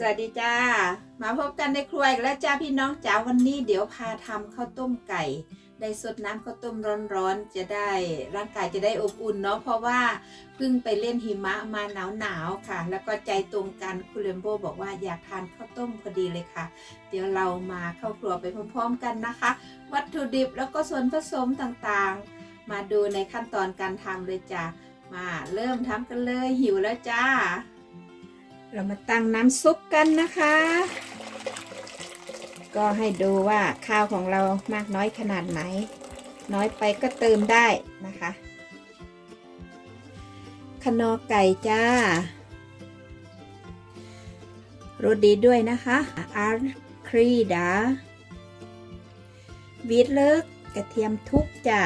สวัสดีจ้า มาพบกันในครัวอีกแล้วจ้าพี่น้องจ๋าวันนี้เดี๋ยวพาทำข้าวต้มไก่ ได้สดน้ำข้าวต้มร้อนๆจะได้ร่างกายจะได้อบอุ่นเนาะเพราะว่าเพิ่งไปเล่นหิมะมาหนาวๆค่ะ แล้วก็ใจตรงกันคุณเลมโบบอกว่าอยากทานข้าวต้มพอดีเลยค่ะ เดี๋ยวเรามาเข้าครัวไปพร้อมๆกันนะคะ วัตถุดิบแล้วก็ส่วนผสมต่างๆ มาดูในขั้นตอนการทำเลยจ้ามาเริ่มทำกันเลยหิวแล้วจ้า เรามาตั้งน้ำซุปกันนะคะ ก็ให้ดูว่าข้าวของเรามากน้อยขนาดไหน น้อยไปก็เติมได้นะคะขนอไก่จ้ารสดีด้วยนะคะอาร์ครีดาวีดเลิกกระเทียมทุกจ้า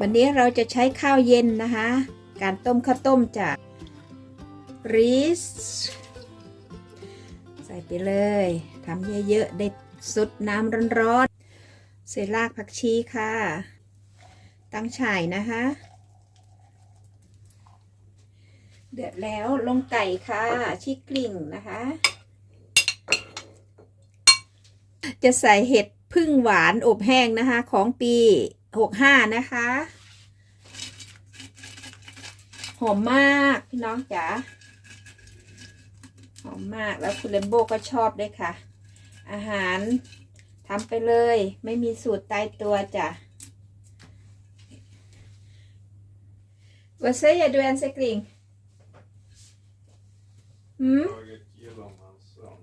วันนี้เราจะใช้ข้าวเย็นนะคะ การต้มข้าวต้มจ้ะ ริสใส่ไปเลยทำเยอะๆ ได้สุดน้ำร้อนๆใส่รากผักชีค่ะ ตั้งฉ่ายนะคะ เดือดแล้วลงไก่ค่ะชิกลิ่งนะคะ จะใส่เห็ดพึ่งหวานอบแห้งนะคะ ของปี65นะคะ หอมมาก พี่น้องจ๋า อมมากแล้วคุณเลมโบก็ชอบด้วยค่ะ อาหารทำไปเลย ไม่มีสูตรตายตัวจ้ะ Vad säger du än Sekling? Mm? Taget genom hans son.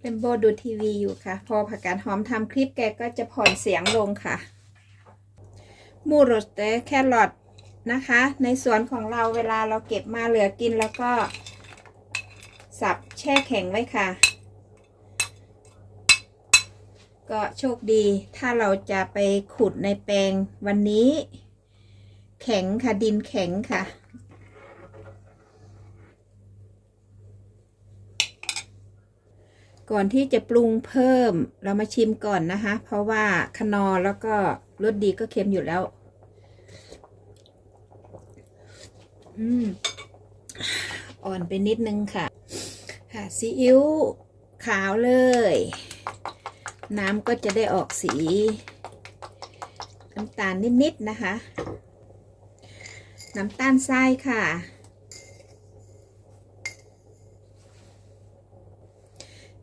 เลมโบดูทีวีอยู่ค่ะ พอผักกาดหอมทำคลิปแกก็จะผ่อนเสียงลงค่ะ มูโรสเตแครอทนะคะ ในสวนของเราเวลาเราเก็บมาเหลือกินแล้วก็ สับแช่แข็งไว้ค่ะ ก็โชคดีถ้าเราจะไปขุดในแปลงวันนี้ แข็งค่ะดินแข็งค่ะก่อนที่จะปรุงเพิ่มเรามาชิมก่อนนะคะ เพราะว่าคนอแล้วก็รสดีก็เค็มอยู่แล้ว อืม อ่อนไปนิดนึงค่ะ ค่ะซีอิ๊วขาวเลย น้ำก็จะได้ออกสีน้ำตาลนิดๆนะคะ น้ำตาลทรายค่ะ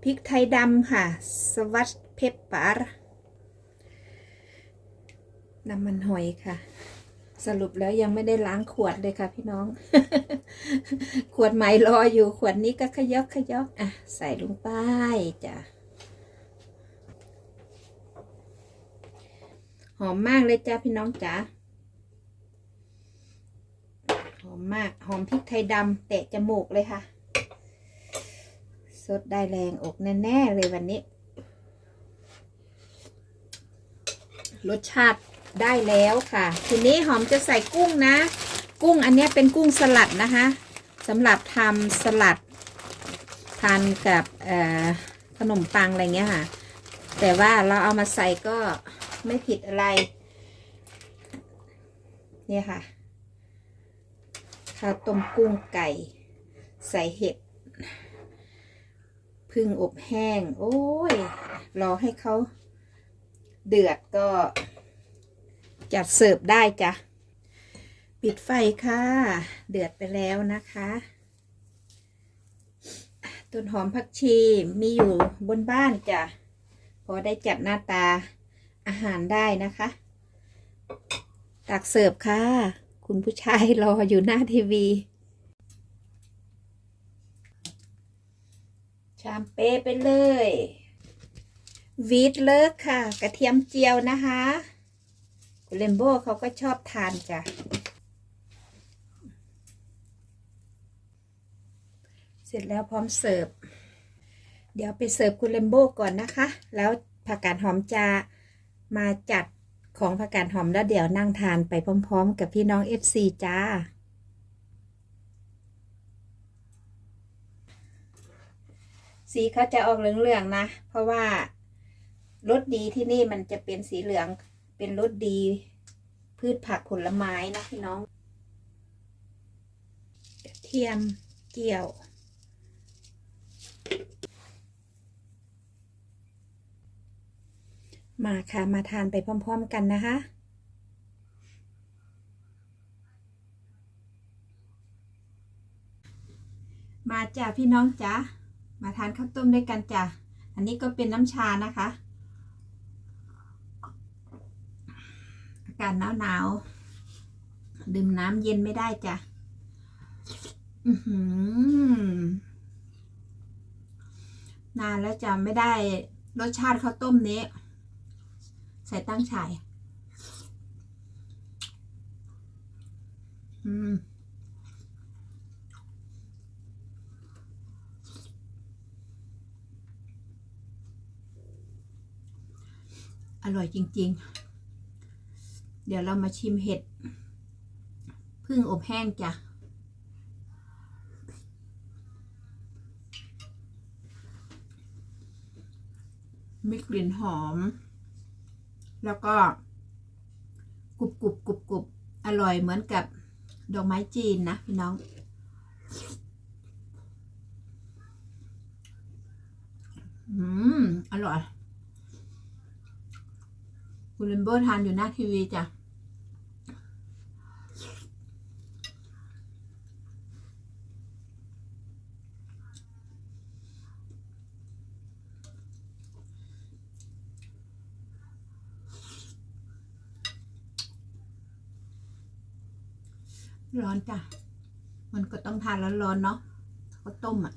พริกไทยดำค่ะ สวัสดเพปปาร์น้ำมันหอยค่ะ สรุปแล้วยังไม่ได้ล้างขวดเลยค่ะพี่น้อง ขวดใหม่รออยู่ขวดนี้ก็ขยอกขยอกอะ ใส่ลงไปจ้ะหอมมากเลยจ้าพี่น้องจ๋าหอมมากหอมพริกไทยดำเตะจมูกเลยค่ะสดได้แรงอกแน่ ๆ เลยวันนี้ รสชาติ ได้แล้วค่ะ ทีนี้หอมจะใส่กุ้งนะ กุ้งอันนี้เป็นกุ้งสลัดนะคะสำหรับทำสลัดทานกับขนมปังอะไรเงี้ยค่ะ แต่ว่าเราเอามาใส่ก็ไม่ผิดอะไร เนี่ยค่ะข้าวต้มกุ้งไก่ ใส่เห็ดพึ่งอบแห้ง โอ้ย รอให้เขาเดือดก็ จัดเสิร์ฟได้จ้ะ ปิดไฟค่ะ เดือดไปแล้วนะคะ ต้นหอมผักชีมีอยู่บนบ้านจ้ะ พอได้จัดหน้าตาอาหารได้นะคะ ตักเสิร์ฟค่ะ คุณผู้ชายรออยู่หน้าทีวี ชามเปไปเลยวีดเลิกค่ะ กระเทียมเจียวนะคะ เลมโบเขาก็ชอบทานจ้ะ เสร็จแล้วพร้อมเสิร์ฟ เดี๋ยวไปเสิร์ฟคุณเลมโบก่อนนะคะ แล้วผักกาดหอมจะมาจัดของผักกาดหอมแล้วเดี๋ยวนั่งทานไปพร้อมๆ กับพี่น้อง FC จ้าสีเขาจะออกเหลืองๆนะ เพราะว่ารสดีที่นี่มันจะเป็นสีเหลือง เป็นรสดี พืชผักผลไม้นะพี่น้องกระเทียมเกี่ยวมาค่ะมาทานไปพร้อม ๆ กันนะคะ มาจ้ะพี่น้องจ้ะมาทานข้าวต้มด้วยกันจ้ะอันนี้ก็เป็นน้ำชานะคะ อากาศหนาวๆดื่มน้ำเย็นไม่ได้จ้ะนานแล้วจะไม่ได้รสชาติข้าวต้มนี้ ใส่ตั้งฉายอืมอร่อยจริง ๆ ดี๋ยวเรามาชิมเห็ดพึ่งอบแห้งจ้ะมีกลิ่นหอม แล้วก็กรุบกรุบกรุบกรุบอร่อยเหมือนกับดอกไม้จีนนะพี่น้อง อืม อร่อย คุณเลนโบทานอยู่หน้าทีวีจ้ะ ร้อนจ้ะ มันก็ต้องทานร้อนๆเนาะข้าวต้มอะ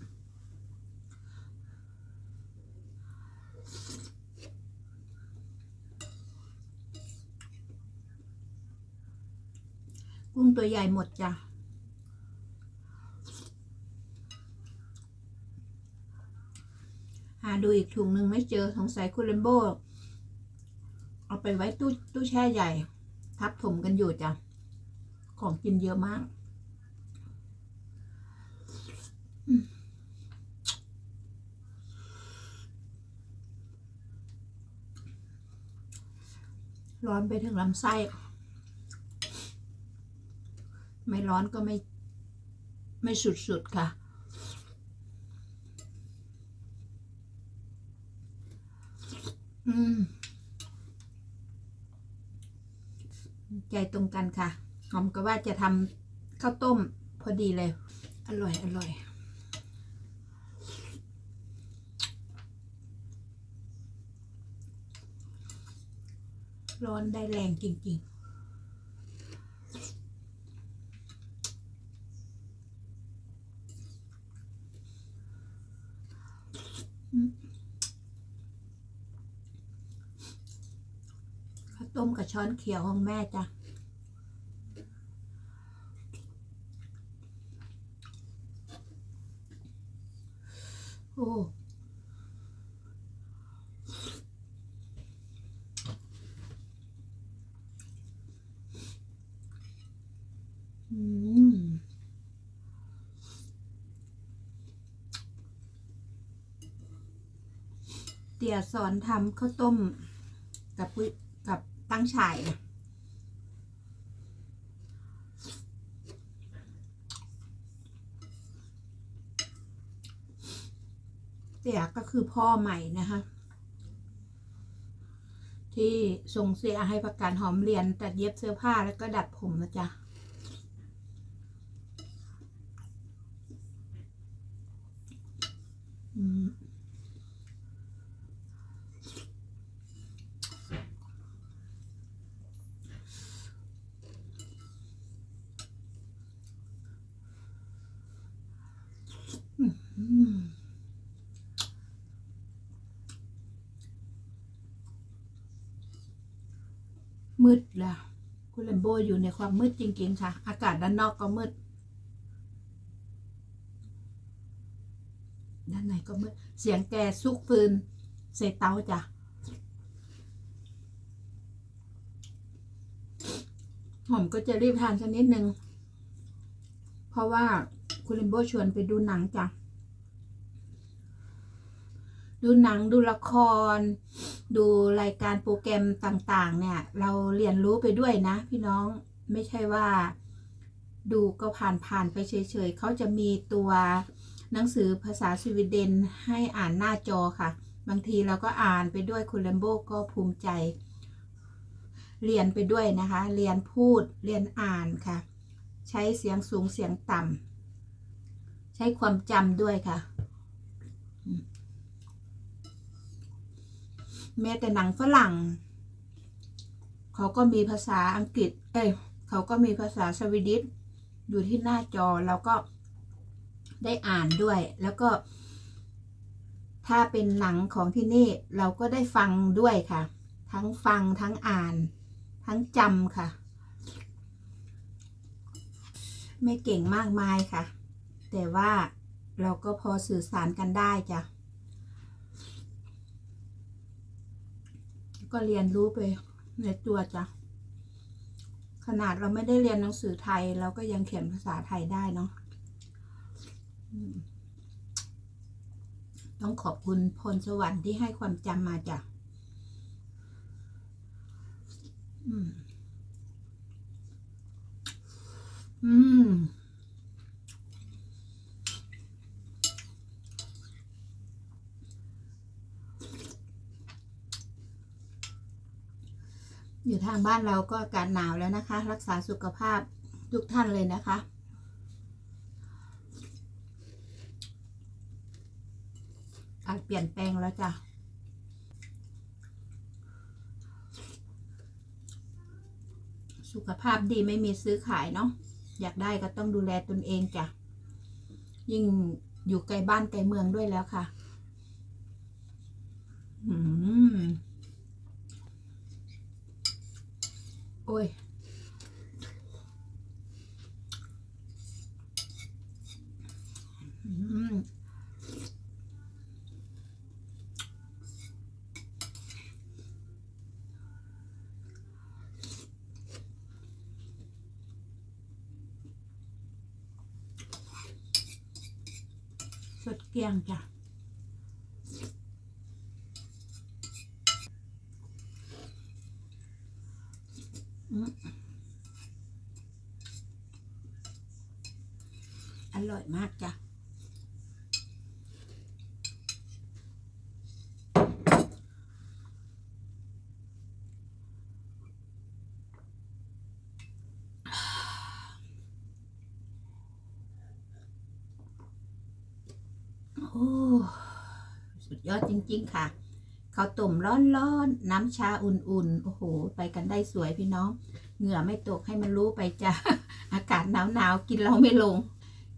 กุ้งตัวใหญ่หมดจ้ะหาดูอีกถุงหนึ่งไม่เจอสงสัยคุณเลมโบเอาไปไว้ตู้ตู้แช่ใหญ่ ทับถมกันอยู่จ้ะ ของกินเยอะมาก ร้อนไปถึงลำไส้ ไม่ร้อนก็ไม่ ไม่สุดๆค่ะอืมใจตรงกันค่ะ หอมก็ว่าจะทำข้าวต้มพอดีเลย อร่อย อร่อยร้อนได้แรงจริง ๆข้าวต้มกับช้อนเขียวของแม่จ้ะ อ้อืมเตี่ยสอนทำข้าวต้มกับปุ้ยกับตั้งฉายนะ เสียก็คือพ่อใหม่นะคะที่ส่งเสียให้ประกันหอมเรียนตัดเย็บเสื้อผ้าแล้วก็ดัดผมนะจ๊ะ อืม อืม มืดแล้วคุณเลมโบอยู่ในความมืดจริง ๆ ค่ะ อากาศด้านนอกก็มืด ด้านในก็มืด เสียงแกซุกฟืนใส่เตาจ้ะหอมก็จะรีบทานสักนิดนึง เพราะว่าคุณเลมโบชวนไปดูหนังจ้ะ ดูหนังดูละคร ดูรายการโปรแกรมต่างๆ เนี่ย เราเรียนรู้ไปด้วยนะ พี่น้องไม่ใช่ว่า ดูก็ผ่านผ่านๆไปเฉยๆเขาจะมีตัวหนังสือภาษาสวีเดนให้อ่านหน้าจอค่ะ บางทีเราก็อ่านไปด้วยคุณเลมโบก็ภูมิใจ เรียนไปด้วยนะคะ เรียนพูดเรียนอ่านค่ะ ใช้เสียงสูงเสียงต่ำใช้ความจำด้วยค่ะ แม้แต่หนังฝรั่ง เขาก็มีภาษาอังกฤษ เอ้ยเขาก็มีภาษาสวีดิชอยู่ที่หน้าจอแล้วก็ได้อ่านด้วย แล้วก็ ถ้าเป็นหนังของที่นี่เราก็ได้ฟังด้วยค่ะ ทั้งฟังทั้งอ่าน ทั้งจำค่ะ ไม่เก่งมากมายค่ะ แต่ว่าเราก็พอสื่อสารกันได้จ้ะ ก็เรียนรู้ไปในตัวจ้ะ ขนาดเราไม่ได้เรียนหนังสือไทย เราก็ยังเขียนภาษาไทยได้เนาะอืมต้องขอบคุณพลสวรรค์ที่ให้ความจำมาจ้ะอืม อืม อยู่ทางบ้านเราก็อากาศหนาวแล้วนะคะ รักษาสุขภาพทุกท่านเลยนะคะ การเปลี่ยนแปลงแล้วจ้ะสุขภาพดีไม่มีซื้อขายเนาะอยากได้ก็ต้องดูแลตนเองจ้ะ ยิ่งอยู่ไกลบ้านไกลเมืองด้วยแล้วค่ะ อืม โอ้ยอืม สดเกลียงจ้ะ อร่อยมากจ้ะโอ้สุดยอดจริง ๆ ค่ะข้าวต้มร้อนๆน้ำชาอุ่น ๆ โอ้โห ไปกันได้สวยพี่น้อง เหงื่อไม่ตกให้มันรู้ไปจ้ะ อากาศหนาวๆกินเราไม่ลง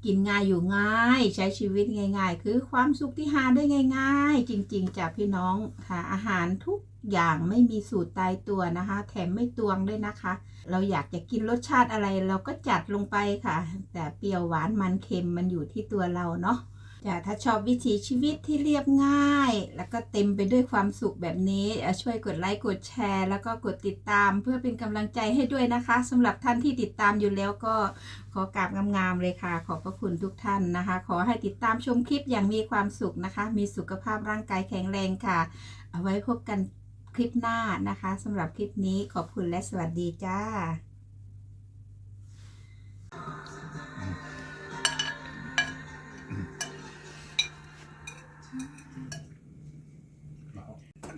กินง่ายอยู่ง่าย ใช้ชีวิตง่าย ๆ คือความสุขที่หาได้ง่าย ๆ จริงๆจ้ะพี่น้องค่ะอาหารทุกอย่างไม่มีสูตรตายตัวนะคะ แถมไม่ตวงด้วยนะคะ เราอยากจะกินรสชาติอะไรเราก็จัดลงไปค่ะ แต่เปรี้ยวหวานมันเค็มมันอยู่ที่ตัวเราเนาะ จ้ะถ้าชอบวิถีชีวิตที่เรียบง่าย แล้วก็เต็มไปด้วยความสุขแบบนี้ ช่วยกดไลค์กดแชร์ แล้วก็กดติดตามเพื่อเป็นกำลังใจให้ด้วยนะคะสำหรับท่านที่ติดตามอยู่แล้วก็ขอกราบงามๆเลยค่ะ ขอบพระคุณทุกท่านนะคะ ขอให้ติดตามชมคลิปอย่างมีความสุขนะคะ มีสุขภาพร่างกายแข็งแรงค่ะ เอาไว้พบกันคลิปหน้านะคะสำหรับคลิปนี้ขอบคุณและสวัสดีจ้า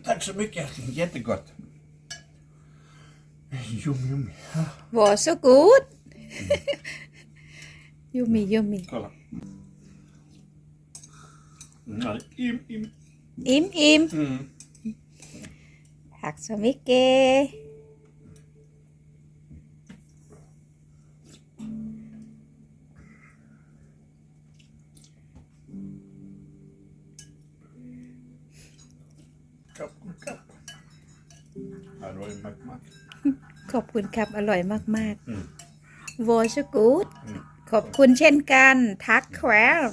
Tack så mycket. Jättegott. Yum, yum. Var så god! yummy, yummy. Kolla. Mm, im, im. Im, im. Mm. Tack så mycket. Kapp, kapp. Här har du en mack, mack. ขอบคุณครับ อร่อยมากอืมๆ v o s good ขอบคุณเช่นกัน ทักแควร์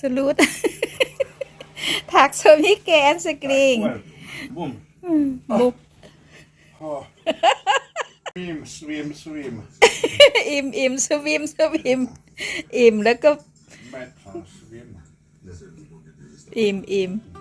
สลูดทักสมิเกนสกริง Well, boom. บุบ Ha. Swim, swim, swim. อิ่มอิ่มสวิมสวิม อิ่มแล้วก็ Mätt från swim. อิ่มอิ่ม Mm.